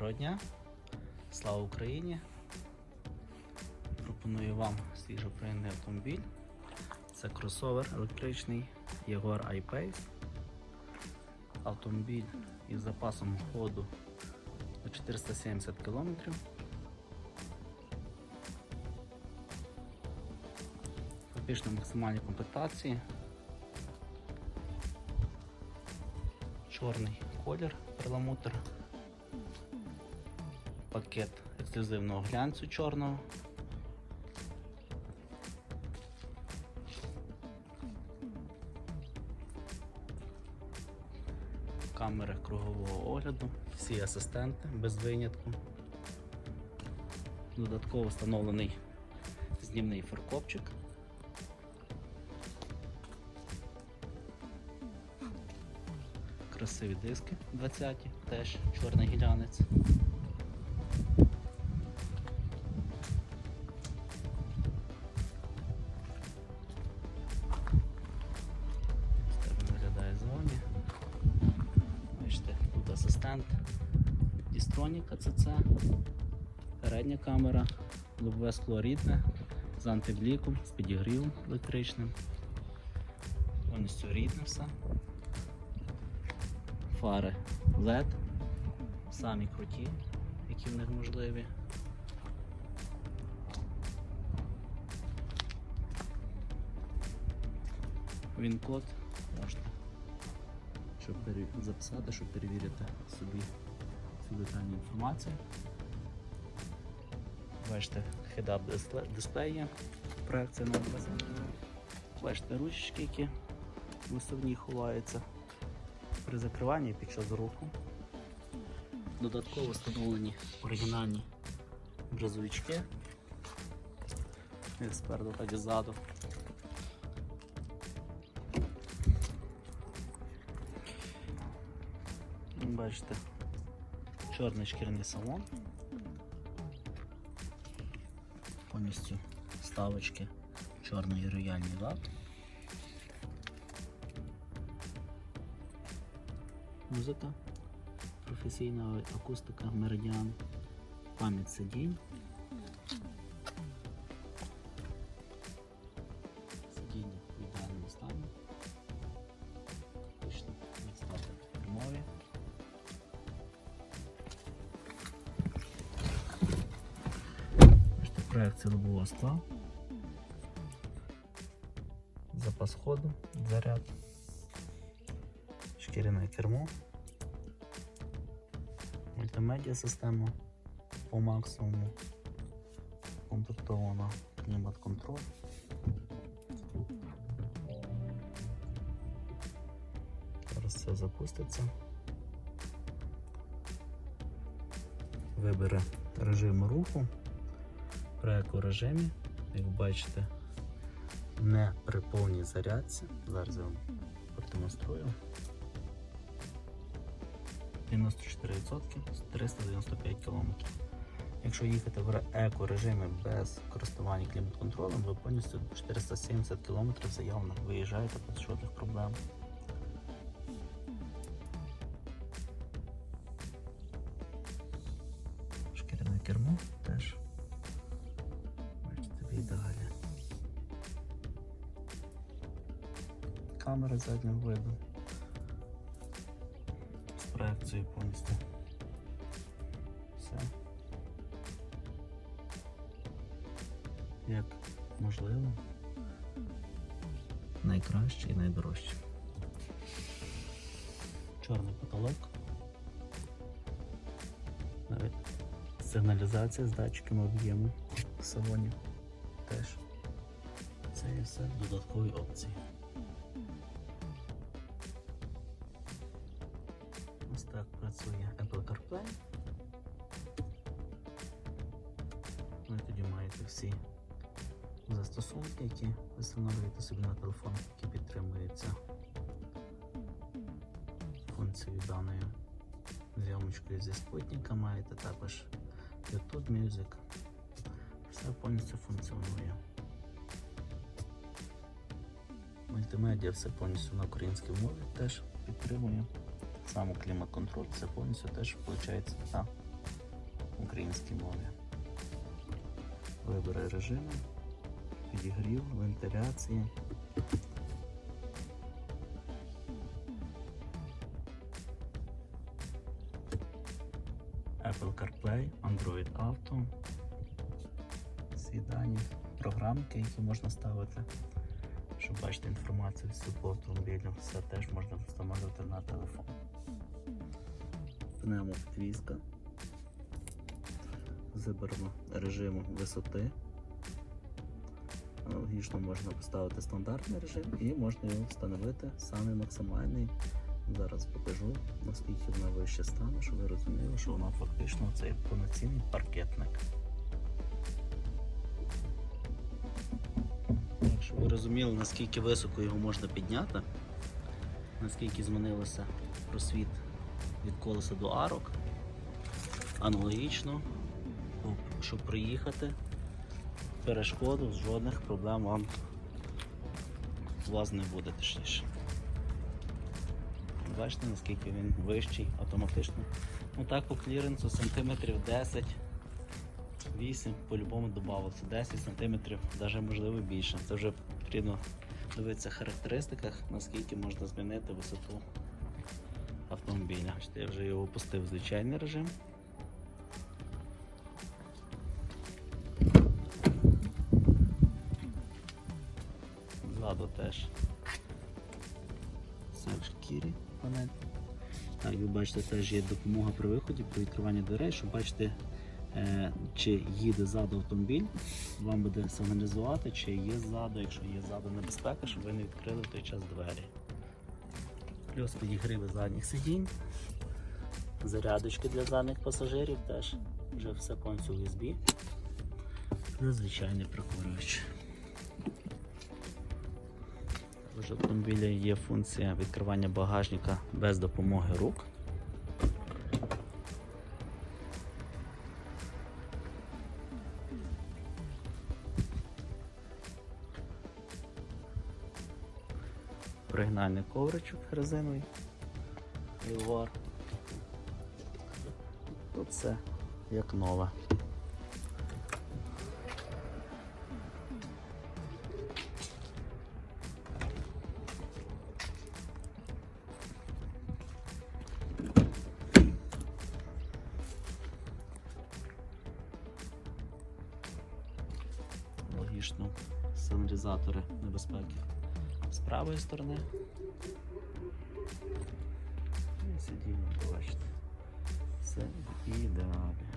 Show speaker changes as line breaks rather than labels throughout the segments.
Доброго дня. Слава Україні! Пропоную вам свіжоприйнятий автомобіль. Це кросовер електричний Jaguar I-Pace. Автомобіль із запасом ходу до 470 км. Фактично максимальні комплектації. Чорний колір перламутр. Пакет ексклюзивного глянцю чорного. Камери кругового огляду, всі асистенти без винятку. Додатково встановлений знімний фаркопчик. Красиві диски 20 теж чорний гілянець. Distronic ACC, передня камера, лобове скло рідне, з антибліком, з підігрівом електричним. Повністю рідне все. Фари LED, самі круті, які в них можливі. Він код можна щоб записати, щоб перевірити собі цю детальну інформацію. Бачите, head-up диспле- проекція на 20 Бачите, ручки, які висувні ховаються при закриванні під час руху. Додатково встановлені оригінальні брезовички. Як спереду, так і ззаду. Бачите, чорний шкірний салон. Повністю ставочки чорної рояльний лад. Музика, професійна акустика меридіан, пам'ять сидінь. Проекція. Запас ходу, заряд, шкіряне кермо, мультимедіа система по максимуму, комплектована клімат-контроль. Зараз все запуститься. Вибере режим руху при екорежимі, як бачите, не при повній зарядці. Зараз я вам продемонструю. 94% з 395 км. Якщо їхати в еко-режимі без користування клімат-контролем, ви повністю 470 км заявно виїжджаєте без жодних проблем. Шкіряне кермо Камера заднього виду. З проекцією повністю. Все. Як можливо. Найкраще і найдорожче. Чорний потолок. Навіть сигналізація з датчиками об'єму в салоні теж. Це є все додаткові опції. Застосунки, які ви встановлюєте собі на телефон, які підтримуються функцією даною зйомочкою зі спутника маєте також YouTube Music. Все повністю функціонує. Мультимедіа все повністю на українській мові теж підтримує. само клімат-контроль, це повністю теж виходить на українській мові. Вибори режиму, підігрів, вентиляції. Apple CarPlay, Android Auto. Всі дані, програмки, які можна ставити, щоб бачити інформацію всю по автомобілю, все теж можна встановлювати на телефон. Пневмопідвізка. Виберемо режиму висоти. Аналогічно можна поставити стандартний режим і можна його встановити саме максимальний. Зараз покажу, наскільки вона вище стане, щоб ви розуміли, що вона фактично це повноцінний паркетник. Так, щоб ви розуміли, наскільки високо його можна підняти, наскільки змінилося просвіт від колеса до арок. Аналогічно, щоб приїхати, перешкоду, жодних проблем вам у вас не буде точніше. Бачите, наскільки він вищий автоматично. Ну так по кліренсу сантиметрів 10, 8 по-любому додавалося. 10 сантиметрів, навіть можливо більше. Це вже потрібно дивитися в характеристиках, наскільки можна змінити висоту автомобіля. Я вже його опустив в звичайний режим. Теж все в шкірі панель. Так, ви бачите, теж є допомога при виході, при відкриванні дверей, щоб бачити, е, чи їде ззаду автомобіль, вам буде сигналізувати, чи є ззаду, якщо є ззаду небезпека, щоб ви не відкрили в той час двері. Плюс підігриви задніх сидінь, зарядочки для задніх пасажирів теж вже все повністю USB. Плюс звичайний прикурювач. Також в автомобілі є функція відкривання багажника без допомоги рук. Оригінальний ковричок резиновий. Вівар. Тут все як нове. Сигналізатори небезпеки з правої сторони. І сидіння, бачите. Все в ідеалі.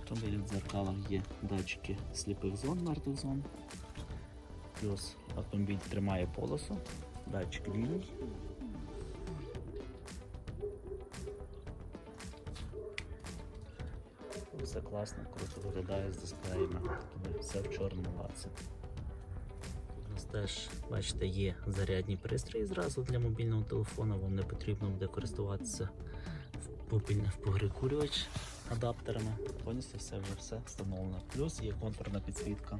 Автомобілі в дзеркалах є датчики сліпих зон, мертвих зон. Плюс автомобіль тримає полосу, датчик ліній. Все класно, круто виглядає з дисплеями. Тобто Все в чорному лаці. У нас теж, бачите, є зарядні пристрої зразу для мобільного телефону. Вам не потрібно буде користуватися в погрикурювач адаптерами. Повністю все вже все встановлено. Плюс є контурна підсвітка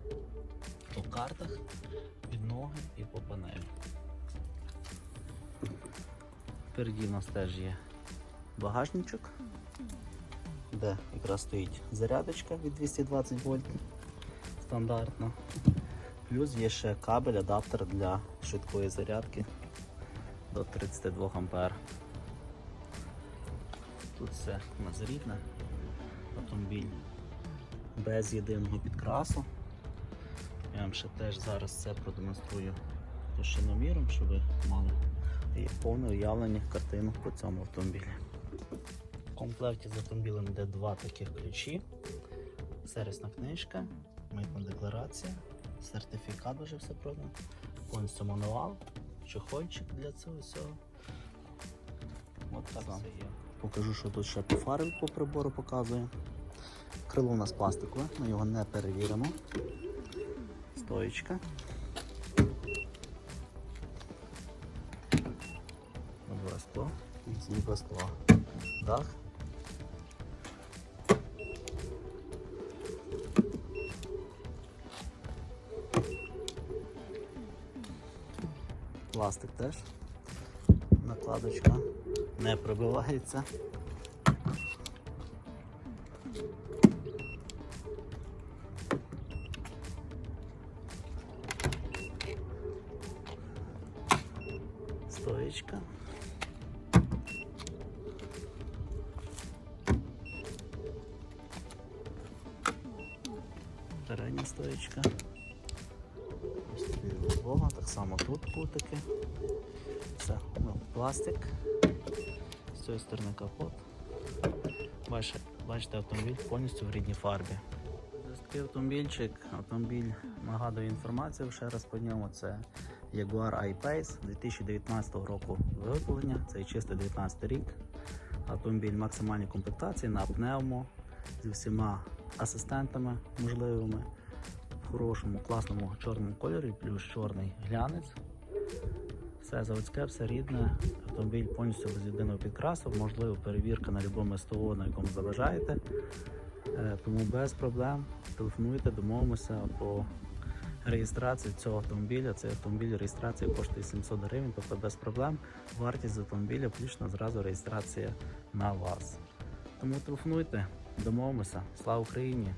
по картах, під ноги і по панелі. Впереді в нас теж є багажничок, де якраз стоїть зарядочка від 220 вольт стандартно. Плюс є ще кабель, адаптер для швидкої зарядки до 32 ампер. Тут все у нас рідне, автомобіль без єдиного підкрасу. Я вам ще теж зараз це продемонструю товщиноміром, щоб ви мали і повне уявлення картину по цьому автомобілі. В комплекті з автомобілем йде два таких ключі, сервісна книжка, митна декларація, сертифікат вже все продано, повністю мануал, чохольчик для цього всього. От так все є. Покажу, що тут ще по фари по прибору показує. Крило у нас пластикове, ми його не перевіримо. Стоечка. стінка скла. Пластик теж. Накладочка не пробивається. Стоечка. Ось так само тут кутики. Все, ну, пластик. З цієї сторони капот. Бачите, бачите, автомобіль повністю в рідній фарбі. Такий автомобільчик. Автомобіль нагадую інформацію ще раз по ньому. Це Jaguar I-Pace 2019 року виготовлення. Це чистий 19 рік. Автомобіль максимальній комплектації на пневмо зі всіма асистентами можливими хорошому, класному чорному кольорі, плюс чорний глянець. Все заводське, все рідне. Автомобіль повністю без єдиного підкрасу, можливо, перевірка на будь-якому СТО, на якому заважаєте. Е, Тому без проблем телефонуйте, домовимося по реєстрації цього автомобіля. Цей автомобіль реєстрація коштує 700 гривень, тобто без проблем. Вартість автомобіля включно зразу реєстрація на вас. Тому телефонуйте, домовимося. Слава Україні!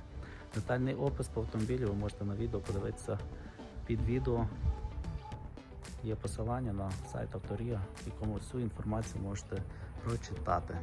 Детальний опис по автомобілю ви можете на відео подивитися під відео. Є посилання на сайт Авторія, в якому всю інформацію можете прочитати.